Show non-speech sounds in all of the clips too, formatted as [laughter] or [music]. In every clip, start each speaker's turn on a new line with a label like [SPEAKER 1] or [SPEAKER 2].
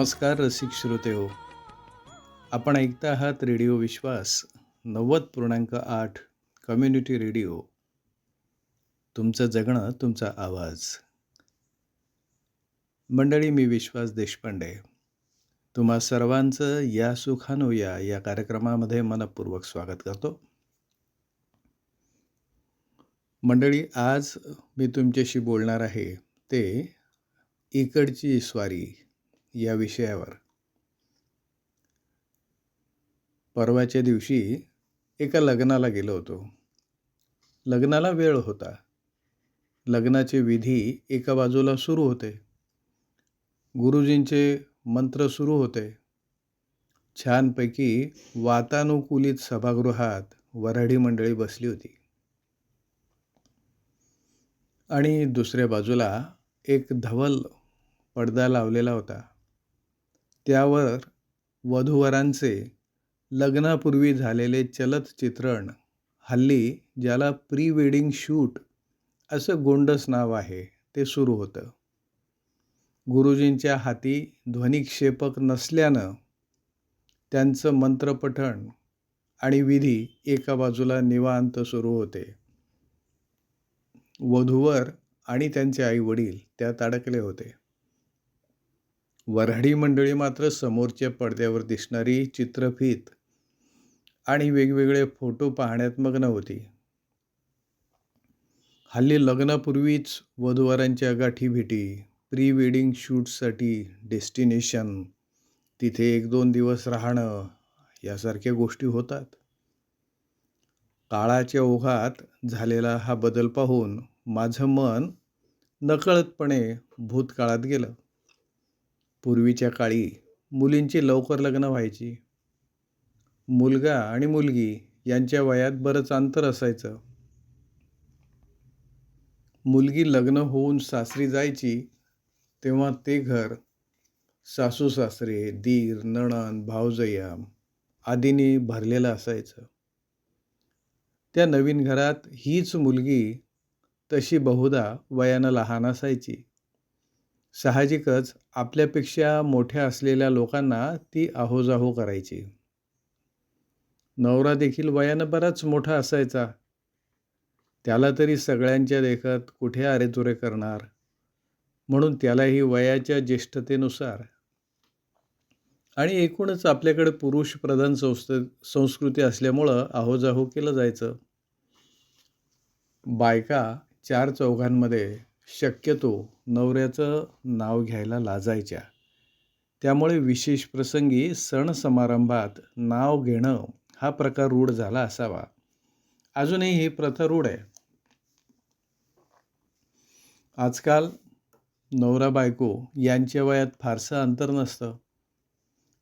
[SPEAKER 1] नमस्कार रसिक श्रोते हो. आपण ऐकता आहात रेडिओ विश्वास नव्वद पूर्णांक आठ कम्युनिटी रेडिओ. तुमचं जगणं तुमचा आवाज. मंडळी मी विश्वास देशपांडे. तुम्हा सर्वांचं या सुखानुया या कार्यक्रमामध्ये मनपूर्वक स्वागत करतो. मंडळी आज मी तुमच्याशी बोलणार आहे ते इकडची स्वारी या विषयावर. परवाच्या दिवशी एका लग्नाला गेलो होतो. लग्नाला वेळ होता. लग्नाचे विधी एका बाजूला सुरू होते. गुरुजींचे मंत्र सुरू होते. छानपैकी वातानुकूलित सभागृहात वऱ्हाडी मंडळी बसली होती. आणि दुसऱ्या बाजूला एक धवल पडदा लावलेला होता. त्यावर वधूवरांचे लग्नापूर्वी झालेले चलत चित्रण हल्ली ज्याला प्री वेडिंग शूट असं गोंडस नाव आहे ते सुरू होतं. गुरुजींच्या हाती ध्वनिक्षेपक नसल्यानं त्यांचं मंत्रपठण आणि विधी एका बाजूला निवांत सुरू होते. वधूवर आणि त्यांचे आई वडील त्यात अडकले होते. वऱ्हाडी मंडळी मात्र समोरच्या पडद्यावर दिसणारी चित्रफीत आणि वेगवेगळे फोटो पाहण्यात मग्न होती हल्ली लग्नापूर्वीच वधूवरांच्या गाठीभेटी प्री वेडिंग शूटसाठी डेस्टिनेशन तिथे एक दोन दिवस राहणं यासारख्या गोष्टी होतात. काळाच्या ओघात झालेला हा बदल पाहून माझं मन नकळतपणे भूतकाळात गेलं. पूर्वीच्या काळी मुलींची लवकर लग्न व्हायची. मुलगा आणि मुलगी यांच्या वयात बरंच अंतर असायचं. मुलगी लग्न होऊन सासरी जायची तेव्हा ते घर सासू सासरे दीर नणन भावजया आदींनी भरलेलं असायचं. त्या नवीन घरात हीच मुलगी तशी बहुधा वयानं लहान असायची. साहजिकच आपल्यापेक्षा मोठ्या असलेल्या लोकांना ती आहोजाहो करायची. नवरा देखील वयानं बराच मोठा असायचा. त्याला तरी सगळ्यांच्या देखत कुठे आरेतुरे करणार? म्हणून त्यालाही वयाच्या ज्येष्ठतेनुसार. आणि एकूणच आपल्याकडे पुरुष प्रधान संस्थे संस्कृती असल्यामुळं आहोजाहो केलं जायचं. बायका चार चौघांमध्ये शक्यतो नवऱ्याचं नाव घ्यायला लाजायच्या. त्यामुळे विशेष प्रसंगी सण समारंभात नाव घेणं हा प्रकार रूढ झाला असावा. अजूनही ही प्रथा रूढ आहे. आजकाल नवरा बायको यांच्या वयात फारसं अंतर नसतं.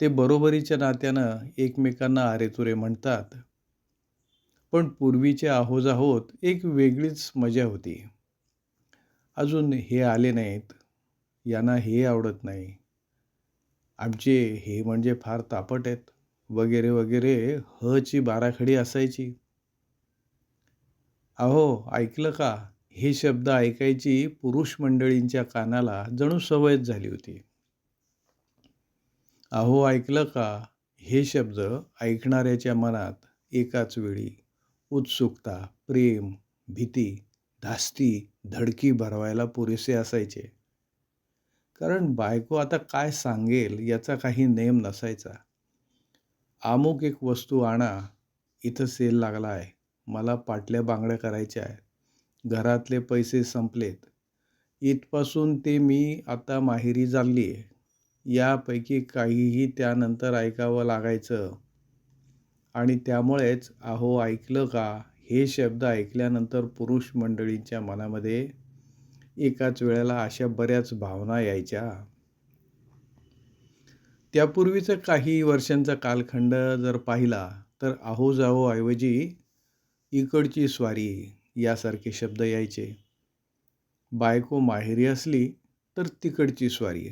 [SPEAKER 1] ते बरोबरीच्या नात्यानं एकमेकांना आरेतुरे म्हणतात. पण पूर्वीचे आहोजाहोत एक वेगळीच मजा होती. अजून हे आले नाहीत. यांना हे आवडत नाही. आमचे हे म्हणजे फार तापट आहेत. वगैरे वगैरे हची बाराखडी असायची. अहो ऐकलं का? हे शब्द ऐकायची पुरुष मंडळींच्या कानाला जणू सवयच झाली होती. अहो ऐकलं का? हे शब्द ऐकणाऱ्याच्या मनात एकाच वेळी उत्सुकता प्रेम भीती धास्ती धडकी भरवायला पुरेसे असायचे. कारण बायको आता काय सांगेल याचा काही नेम नसायचा. अमुक एक वस्तू आणा इथं सेल लागला आहे मला पाटल्या बांगड्या करायच्या आहेत घरातले पैसे संपलेत. इथपासून ते मी आता माहेरी चालली आहे. यापैकी काहीही त्यानंतर ऐकावं लागायचं. आणि त्यामुळेच अहो ऐकलं का? हे शब्द ऐकल्यानंतर पुरुष मंडळींच्या मनामध्ये एकाच वेळेला अशा बऱ्याच भावना यायच्या. त्यापूर्वीचं काही वर्षांचा कालखंड जर पाहिला तर आहो जाहो ऐवजी इकडची स्वारी यासारखे शब्द यायचे. बायको माहेरी असली तर तिकडची स्वारी.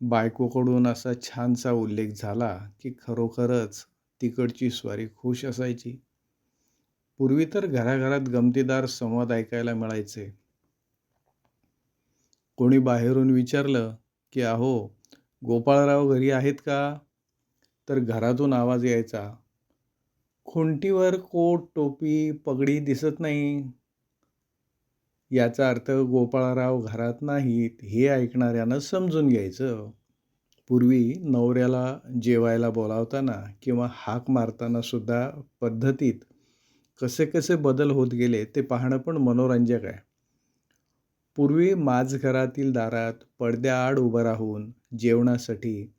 [SPEAKER 1] बायकोकडून असा छानसा उल्लेख झाला की खरोखरच तिकडची स्वारी खुश असायची. पूर्वी तर घराघरात गमतीदार संवाद ऐकायला मिळायचे. कोणी बाहेरून विचारलं की अहो गोपाळराव घरी आहेत का? तर घरातून आवाज यायचा खुंटीवर कोट टोपी पगडी दिसत नाही. याचा अर्थ गोपाळराव घरात नाहीत हे ऐकणाऱ्यानं समजून घ्यायचं. पूर्वी नवऱ्याला जेवायला बोलावताना किंवा हाक मारताना सुद्धा पद्धतीत कसे कसे बदल होत गेले ते पाहणं पण मनोरंजक आहे. पूर्वी माझघरातील दारात पडद्याआड उभं राहून जेवणासाठी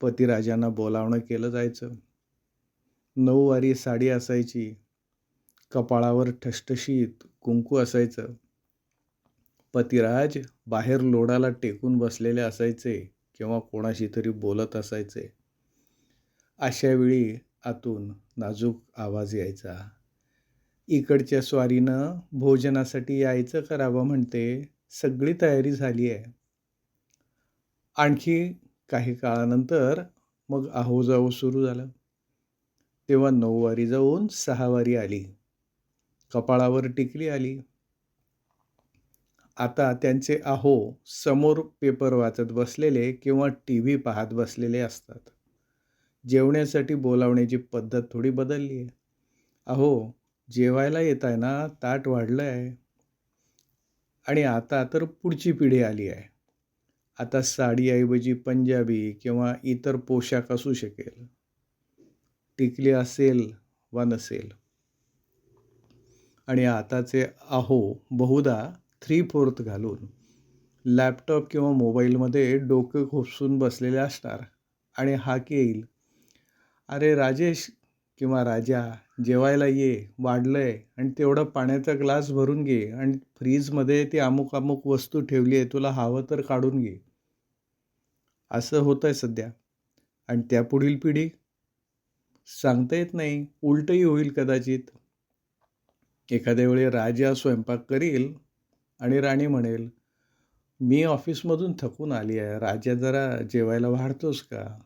[SPEAKER 1] पतिराजांना बोलावणं केलं जायचं. नऊवारी साडी असायची कपाळावर ठसठशीत कुंकू असायचं. पतिराज बाहेर लोडाला टेकून बसलेले असायचे किंवा कोणाशी तरी बोलत असायचे. अशावेळी आतून नाजूक आवाज यायचा. इकडच्या स्वारीनं भोजनासाठी यायचं करावं म्हणते सगळी तयारी झाली आहे. आणखी काही काळानंतर मग आहो जाऊ सुरू झालं. तेव्हा नऊवारी जाऊन सहावारी आली. कपाळावर टिकली आली. आता त्यांचे आहो समोर पेपर वाचत बसलेले किंवा टी व्ही पाहत बसलेले असतात. जेवण्यासाठी बोलावण्याची पद्धत थोडी बदलली आहे. अहो जेवायला येत आहे ना ताट वाढलं आहे आणि आता तर पुढची पिढी आली आहे. आता साडीऐवजी पंजाबी किंवा इतर पोशाख असू शकेल. टिकली असेल वा नसेल. आणि आताचे आहो बहुधा थ्री फोर्थ घालून लॅपटॉप किंवा मोबाईलमध्ये डोकं खोपसून बसलेले असणार. आणि हाक येईल? अरे राजेश किंवा राजा जेवायला ये वाढलं आहे आणि तेवढं पाण्याचा ग्लास भरून घे आणि फ्रीजमध्ये ती अमुक अमुक वस्तू ठेवली आहे तुला हवं तर काढून घे. असं होतं आहे सध्या. आणि त्या पुढील पिढी? सांगता येत नाही. उलटही होईल कदाचित. एखाद्या वेळी राजा स्वयंपाक करील आणि राणी म्हणेल मी ऑफिसमधून थकून आली आहे. राजा जरा जेवायला वाढतोस का?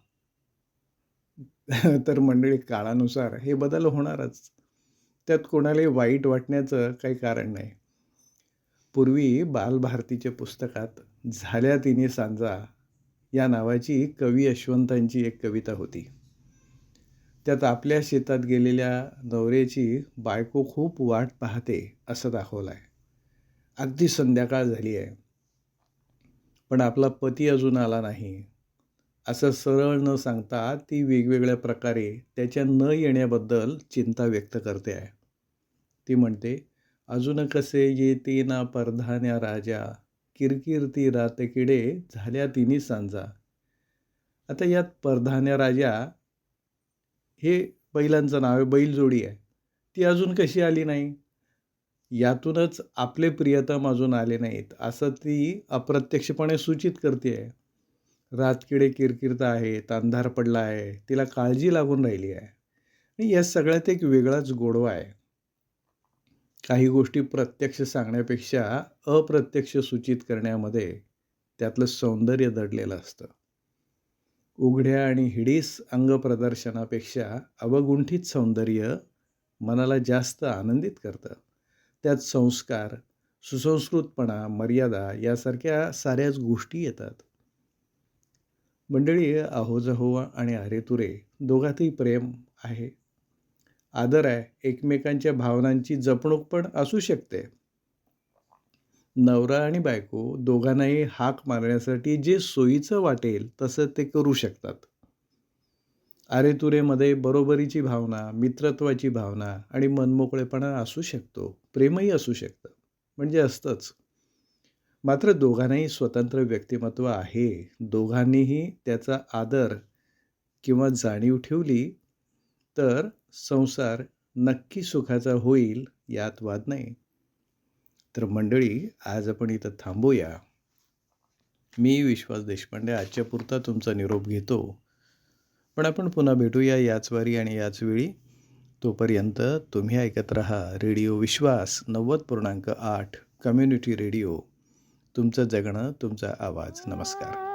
[SPEAKER 1] [laughs] तर मंडळी काळानुसार हे बदल होणारच. त्यात कोणालाही वाईट वाटण्याचं काही कारण नाही. पूर्वी बालभारतीच्या पुस्तकात झाल्या तिने सांजा या नावाची कवी यशवंतांची एक कविता होती. त्यात आपल्या शेतात गेलेल्या नवऱ्याची बायको खूप वाट पाहते असं दाखवलं आहे अगदी संध्याकाळ झाली आहे पण आपला पती अजून आला नाही. असं सरळ न सांगता ती वेगवेगळ्या प्रकारे त्याच्या न येण्याबद्दल चिंता व्यक्त करते आहे. ती म्हणते अजून कसे येते ना परधान्या राजा किरकिरती रातकिडे झाल्या तिन्ही सांजा. आता यात परधान्या राजा हे बैलांचं नाव आहे बैलजोडी आहे. ती अजून कशी आली नाही? यातूनच आपले प्रियतम अजून आले नाहीत असं ती अप्रत्यक्षपणे सूचित करते आहे. रातकिडे किरकिरत आहेत अंधार पडला आहे तिला काळजी लागून राहिली आहे. आणि या सगळ्यात एक वेगळाच गोडवा आहे. काही गोष्टी प्रत्यक्ष सांगण्यापेक्षा अप्रत्यक्ष सूचित करण्यामध्ये त्यातलं सौंदर्य दडलेलं असतं. उघड्या आणि हिडीस अंगप्रदर्शनापेक्षा अवगुंठित सौंदर्य मनाला जास्त आनंदित करतं. त्यात संस्कार सुसंस्कृतपणा मर्यादा यासारख्या साऱ्याच गोष्टी येतात. मंडळी आहोजहोवा आणि अरेतुरे दोघातही प्रेम आहे. आदर आहे एकमेकांच्या भावनांची जपणूक पण असू शकते. नवरा आणि बायको दोघांनाही हाक मारण्यासाठी जे सोयीचं वाटेल तसं ते करू शकतात. आरेतुरेमध्ये बरोबरीची भावना मित्रत्वाची भावना आणि मनमोकळेपणा असू शकतो प्रेमही असू शकतं. म्हणजे असतंच. मात्र दोघांनाही स्वतंत्र व्यक्तिमत्व आहे. दोघांनीही त्याचा आदर किंवा जाणीव ठेवली तर संसार नक्की सुखाचा होईल यात वाद नाही. तर मंडळी आज आपण इथं थांबूया. मी विश्वास देशपांडे आजच्या पुरता तुमचा निरोप घेतो. पण आपण पुन्हा भेटूया याच वारी आणि याच वेळी. तोपर्यंत तुम्ही ऐकत रहा रेडिओ विश्वास नव्वद पूर्णांक आठ कम्युनिटी रेडिओ. तुमचं जगणं तुमचा आवाज. नमस्कार.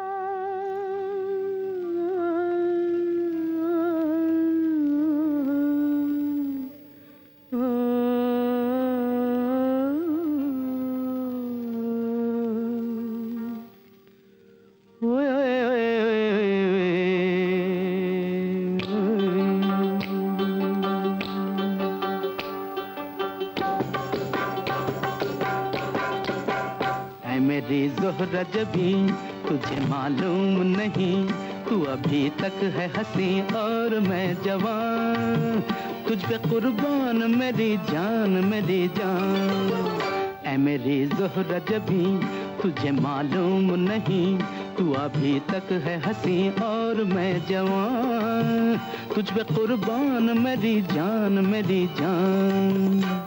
[SPEAKER 2] जोहरा तुझे मालूम नहीं, तू अभी तक है हँसी और मैं जवान। तुझ पे कुर्बान मेरी जान मेरी जान। ऐ मेरी जोहरा जबी तुझे मालूम नहीं, तू अभी तक है हँसी और मैं जवान। तुझ पे कुर्बान मेरी जान मेरी जान।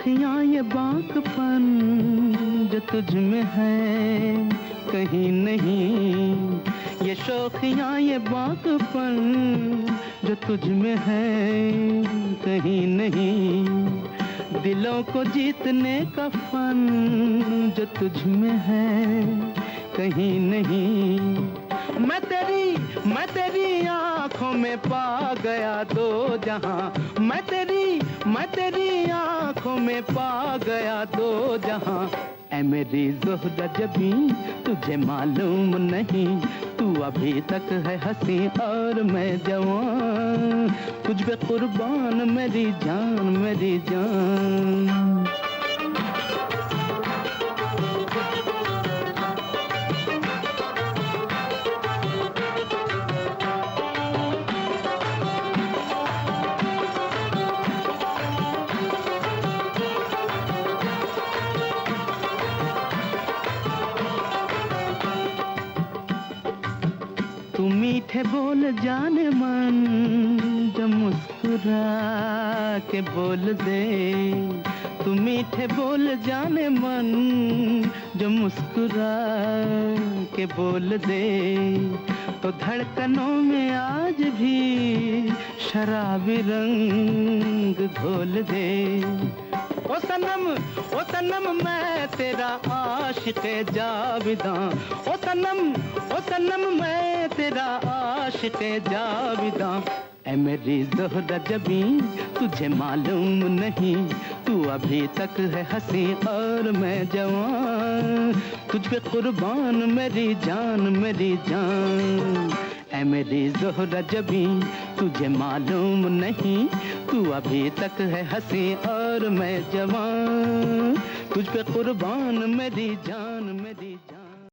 [SPEAKER 2] ये ये बाकपन जो तुझ में है, कहीं नहीं। ये शौखियाँ ये बाकपन जो तुझ में है, कहीं नहीं। दिलों को जीतने का फन जो तुझ में है, कहीं नहीं। मैं तेरी मैं तेरी में पा गया दो जहाँ। मैं तेरी मैं तेरी आँखों में पा गया दो जहाँ। ऐ मेरी जोहरा जबी, तुझे मालूम नहीं। तू अभी तक है हँसी और मैं जवान। तुझ पे कुर्बान मेरी जान मेरी जान। के बोल दे। तू मीठे बोल जाने मन, जो मुस्कुरा के बोल दे। तो धड़कनों में आज भी शराबी रंग घोल दे। ओ सनम ओ सनम, मैं तेरा आशिक जाविदा। ओ सनम ओ सनम, मैं तेरा आशिक जाविदा। ऐ मेरी जोहरा जबी तुझे मालूम नहीं, तू अभी तक है हँसी और मैं जवान। तुझ पे कुर्बान, मेरी जान मेरी जान। ऐ मेरी जोहरा जबी तुझे मालूम नहीं, तू अभी तक है हँसी और मैं जवान। तुझ पे कुर्बान, मेरी जान मेरी जान।